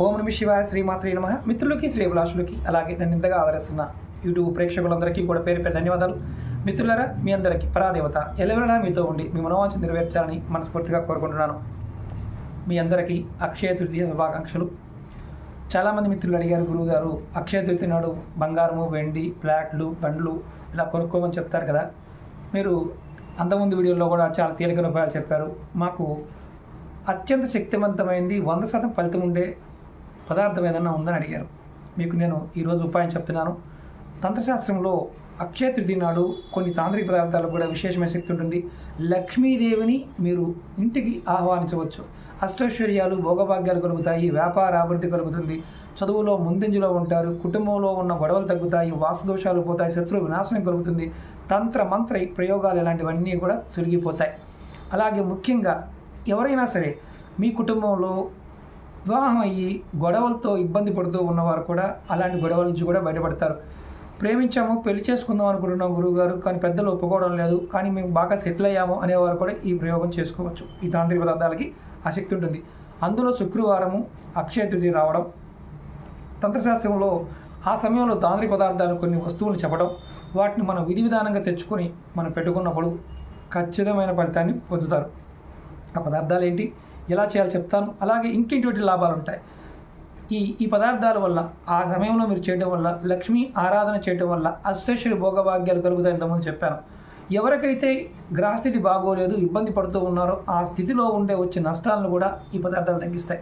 ఓం Nami శివాయ శ్రీమాత్రి నమ. మిత్రులకి శ్రీభిలాషులకి అలాగే నన్ను ఇంతగా ఆదరిస్తున్న యూట్యూబ్ ప్రేక్షకులందరికీ కూడా పేరు పేరు ధన్యవాదాలు. మిత్రులరా మీ అందరికీ పరాదేవత ఎలవెలా మీతో ఉండి మీ మనోవాంఛ నెరవేర్చాలని మనస్ఫూర్తిగా కోరుకుంటున్నాను. మీ అందరికీ అక్షయ తృతీయ శుభాకాంక్షలు. చాలామంది మిత్రులు అడిగారు గురువుగారు అక్షయ తృతీయ నాడు బంగారము వెండి ఫ్లాట్లు బండ్లు ఇలా కొనుక్కోమని చెప్తారు కదా. మీరు అంతకుముందు వీడియోలో కూడా చాలా తేలికైన ఉపాయాలు చెప్పారు. మాకు అత్యంత శక్తివంతమైంది వంద శాతం ఫలితం ఉండే పదార్థం ఏదైనా ఉందని అడిగారు. మీకు నేను ఈరోజు ఉపాయం చెప్తున్నాను. తంత్రశాస్త్రంలో అక్షయ తృతీయ నాడు కొన్ని తాంత్రిక పదార్థాలకు కూడా విశేషమైన శక్తి ఉంటుంది. లక్ష్మీదేవిని మీరు ఇంటికి ఆహ్వానించవచ్చు. అష్టైశ్వర్యాలు భోగభాగ్యాలు కలుగుతాయి వ్యాపార అభివృద్ధి కలుగుతుంది. చదువులో ముందంజలో ఉంటారు కుటుంబంలో ఉన్న గొడవలు తగ్గుతాయి వాసుదోషాలు పోతాయి శత్రు వినాశనం కలుగుతుంది. తంత్ర మంత్ర ప్రయోగాలు ఇలాంటివన్నీ కూడా తొలగిపోతాయి. అలాగే ముఖ్యంగా ఎవరైనా సరే మీ కుటుంబంలో వివాహం అయ్యి గొడవలతో ఇబ్బంది పడుతూ ఉన్నవారు కూడా అలాంటి గొడవల నుంచి కూడా బయటపడతారు. ప్రేమించాము పెళ్ళి చేసుకుందాం అనుకుంటున్నాం గురువుగారు కానీ పెద్దలు ఒప్పుకోవడం లేదు. కానీ మేము బాగా సెటిల్ అయ్యాము అనేవారు కూడా ఈ ప్రయోగం చేసుకోవచ్చు. ఈ తాంత్రిక పదార్థాలకి ఆసక్తి ఉంటుంది. అందులో శుక్రవారము అక్షయ తృతీయ రావడం తంత్రశాస్త్రంలో ఆ సమయంలో తాంత్రిక పదార్థాలు కొన్ని వస్తువులు చెప్పడం వాటిని మనం విధి విధానంగా తెచ్చుకొని మనం పెట్టుకున్నప్పుడు ఖచ్చితమైన ఫలితాన్ని పొందుతారు. ఆ పదార్థాలు ఏంటి ఎలా చేయాలో చెప్తాను. అలాగే ఇంకేంటి లాభాలు ఉంటాయి ఈ ఈ పదార్థాల వల్ల ఆ సమయంలో మీరు చేయడం వల్ల లక్ష్మీ ఆరాధన చేయడం వల్ల అష్టైశ్వరి భోగభాగ్యాలు కలుగుతాయి ఇంతకుముందు చెప్పాను. ఎవరికైతే గ్రహస్థితి బాగోలేదు ఇబ్బంది పడుతూ ఉన్నారో ఆ స్థితిలో ఉండే వచ్చే నష్టాలను కూడా ఈ పదార్థాలు తగ్గిస్తాయి.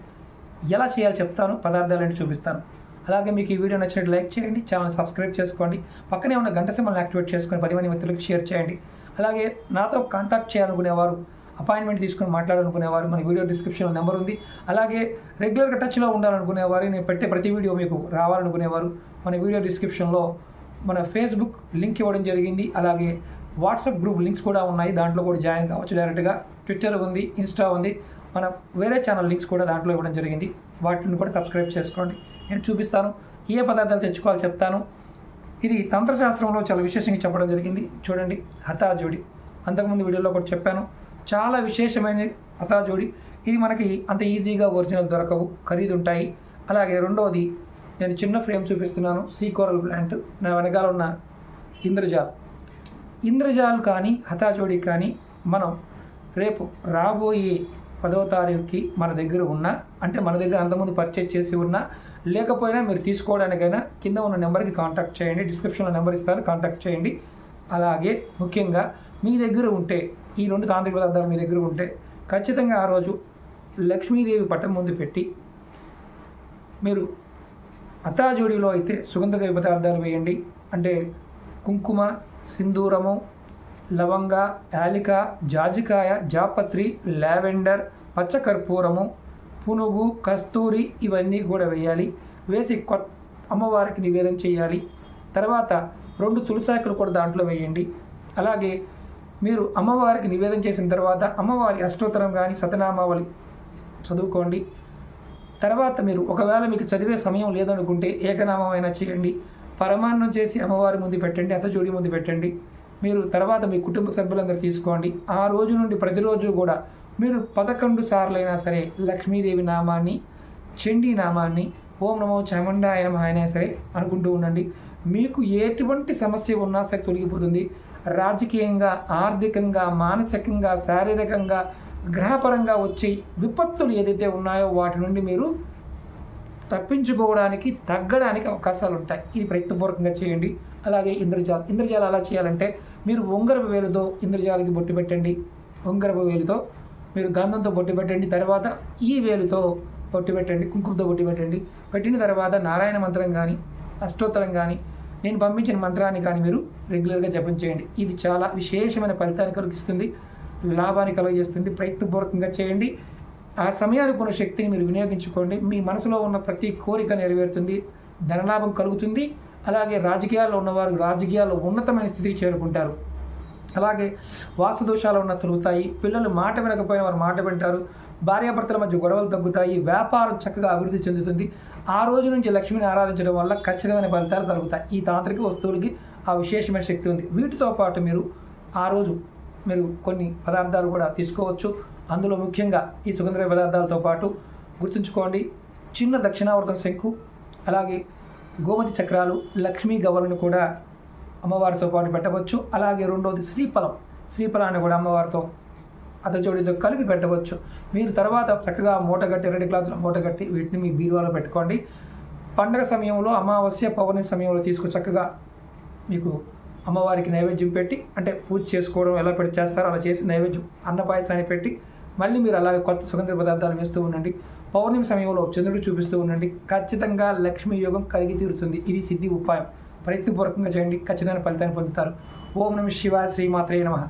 ఎలా చేయాలో చెప్తాను పదార్థాలు చూపిస్తాను. అలాగే మీకు ఈ వీడియో నచ్చినట్టు లైక్ చేయండి ఛానల్ సబ్స్క్రైబ్ చేసుకోండి పక్కనే ఉన్న గంట సింబల్ని యాక్టివేట్ చేసుకొని పది మంది మిత్రులకు షేర్ చేయండి. అలాగే నాతో కాంటాక్ట్ చేయాలనుకునేవారు అపాయింట్మెంట్ తీసుకొని మాట్లాడాలనుకునేవారు. మన వీడియో డిస్క్రిప్షన్లో నెంబర్ ఉంది. అలాగే రెగ్యులర్గా టచ్లో ఉండాలనుకునేవారు. నేను పెట్టే ప్రతి వీడియో మీకు రావాలనుకునేవారు. మన వీడియో డిస్క్రిప్షన్లో మన ఫేస్బుక్ లింక్ ఇవ్వడం జరిగింది. అలాగే వాట్సాప్ గ్రూప్ లింక్స్ కూడా ఉన్నాయి. దాంట్లో కూడా జాయిన్ కావచ్చు డైరెక్ట్గా. ట్విట్టర్ ఉంది ఇన్స్టా ఉంది. మన వేరే ఛానల్ లింక్స్ కూడా దాంట్లో ఇవ్వడం జరిగింది. వాటిని కూడా సబ్స్క్రైబ్ చేసుకోండి. నేను చూపిస్తాను. ఏ పదార్థాలు తెచ్చుకోవాలో చెప్తాను. ఇది తంత్రశాస్త్రంలో చాలా విశేషంగా చెప్పడం జరిగింది. చూడండి. హతాజుడి అంతకుముందు వీడియోలో కూడా చెప్పాను. చాలా విశేషమైన హతాజోడి. ఇది మనకి అంత ఈజీగా ఒరిజినల్ దొరకవు ఖరీదు ఉంటాయి అలాగే రెండవది నేను చిన్న ఫ్రేమ్ చూపిస్తున్నాను సీకోరల్ ప్లాంట్. నా వెనకాల ఉన్న ఇంద్రజాల్. ఇంద్రజాల్ కానీ హతాజోడి కానీ మనం రేపు రాబోయే పదవ తారీఖుకి మన దగ్గర ఉన్న అంటే మన దగ్గర అంతకుముందు పర్చేజ్ చేసి ఉన్నా లేకపోయినా మీరు తీసుకోవడానికైనా కింద ఉన్న నెంబర్కి కాంటాక్ట్ చేయండి. డిస్క్రిప్షన్లో నెంబర్ ఇస్తాను కాంటాక్ట్ చేయండి. అలాగే ముఖ్యంగా మీ దగ్గర ఉంటే ఈ రెండు తాంత్రిక పదార్థాలు మీ దగ్గర ఉంటే ఖచ్చితంగా ఆ రోజు లక్ష్మీదేవి పట్టం ముందు పెట్టి మీరు అత్తాజోడిలో అయితే సుగంధ ద్రవ్య పదార్థాలు వేయండి. అంటే కుంకుమ సింధూరము లవంగ యాలిక జాజికాయ జాపత్రి లావెండర్ పచ్చకర్పూరము పునుగు కస్తూరి ఇవన్నీ కూడా వేయాలి. వేసి కొత్త అమ్మవారికి నివేదన చేయాలి. తర్వాత రెండు తులసాకులు కూడా దాంట్లో వేయండి. అలాగే మీరు అమ్మవారికి నివేదన చేసిన తర్వాత అమ్మవారి అష్టోత్తరం కానీ సతనామావళి చదువుకోండి. తర్వాత మీరు ఒకవేళ మీకు చదివే సమయం లేదనుకుంటే ఏకనామైనా చేయండి. పరమాన్నం చేసి అమ్మవారి ముందు పెట్టండి అతజోడి ముందు పెట్టండి. మీరు తర్వాత మీ కుటుంబ సభ్యులందరూ తీసుకోండి. ఆ రోజు నుండి ప్రతిరోజు కూడా మీరు పదకొండు సార్లైనా సరే లక్ష్మీదేవి నామాన్ని చండీ నామాన్ని ఓం నమో చాముండాయ ఆయన అయినా సరే అనుకుంటూ ఉండండి. మీకు ఎటువంటి సమస్య ఉన్నా సరే తొలగిపోతుంది. రాజకీయంగా ఆర్థికంగా మానసికంగా శారీరకంగా గ్రహపరంగా వచ్చే విపత్తులు ఏదైతే ఉన్నాయో వాటి నుండి మీరు తప్పించుకోవడానికి తగ్గడానికి అవకాశాలు ఉంటాయి. ఇది ప్రయత్నపూర్వకంగా చేయండి. అలాగే ఇంద్రజాల ఇంద్రజాలం అలా చేయాలంటే మీరు ఉంగరపు వేలుతో ఇంద్రజాలకి బొట్టు పెట్టండి. ఉంగరపు వేలుతో మీరు గంధంతో బొట్టు పెట్టండి. తర్వాత ఈ వేలుతో బొట్టు పెట్టండి కుంకుమతో బొట్టు పెట్టండి. పెట్టిన తర్వాత నారాయణ మంత్రం కానీ అష్టోత్తరం కానీ నేను పంపించిన మంత్రాన్ని కానీ మీరు రెగ్యులర్గా జపం చేయండి. ఇది చాలా విశేషమైన ఫలితాన్ని కలిగిస్తుంది లాభాన్ని కలుగజేస్తుంది. ప్రయత్నపూర్వకంగా చేయండి. ఆ సమయానికి ఉన్న శక్తిని మీరు వినియోగించుకోండి. మీ మనసులో ఉన్న ప్రతి కోరిక నెరవేరుతుంది ధనలాభం కలుగుతుంది. అలాగే రాజకీయాల్లో ఉన్నవారు రాజకీయాల్లో ఉన్నతమైన స్థితికి చేరుకుంటారు. అలాగే వాస్తు దోషాలు ఉన్న తొలుగుతాయి పిల్లలు మాట వినకపోయిన వారు మాట వింటారు. భార్యాభర్తల మధ్య గొడవలు తగ్గుతాయి. వ్యాపారం చక్కగా అభివృద్ధి చెందుతుంది. ఆ రోజు నుంచి లక్ష్మిని ఆరాధించడం వల్ల ఖచ్చితమైన ఫలితాలు కలుగుతాయి. ఈ తాంత్రిక వస్తువులకి ఆ విశేషమైన శక్తి ఉంది. వీటితో పాటు మీరు ఆ రోజు మీరు కొన్ని పదార్థాలు కూడా తీసుకోవచ్చు. అందులో ముఖ్యంగా ఈ సుగంధ పదార్థాలతో పాటు గుర్తుంచుకోండి. చిన్న దక్షిణావర్తన శంకు అలాగే గోమతి చక్రాలు లక్ష్మీ గవ్వలను కూడా అమ్మవారితో పాటు పెట్టవచ్చు. అలాగే రెండవది శ్రీఫలం. శ్రీఫలాన్ని కూడా అమ్మవారితో అతచోడితో కలిపి పెట్టవచ్చు. మీరు తర్వాత చక్కగా మూటగట్టి రెడ్ క్లాత్లో మూటగట్టి వీటిని మీ బీరువాలో పెట్టుకోండి. పండగ సమయంలో అమావాస్య పౌర్ణమి సమయంలో తీసుకు చక్కగా మీకు అమ్మవారికి నైవేద్యం పెట్టి అంటే పూజ చేసుకోవడం ఎలా పెట్టి చేస్తారో అలా చేసి నైవేద్యం అన్నపాయసాన్ని పెట్టి మళ్ళీ మీరు అలాగే కొత్త సుగంధ పదార్థాలు వేస్తూ ఉండండి. పౌర్ణమి సమయంలో చంద్రుడు చూపిస్తూ ఉండండి. ఖచ్చితంగా లక్ష్మీ యోగం కలిగి తీరుతుంది. ఇది సిద్ధి ఉపాయం. ప్రయత్నపూర్వకంగా చేయండి. ఖచ్చితమైన ఫలితాన్ని పొందుతారు. ఓం నమ శివ శ్రీమాత్రే నమ.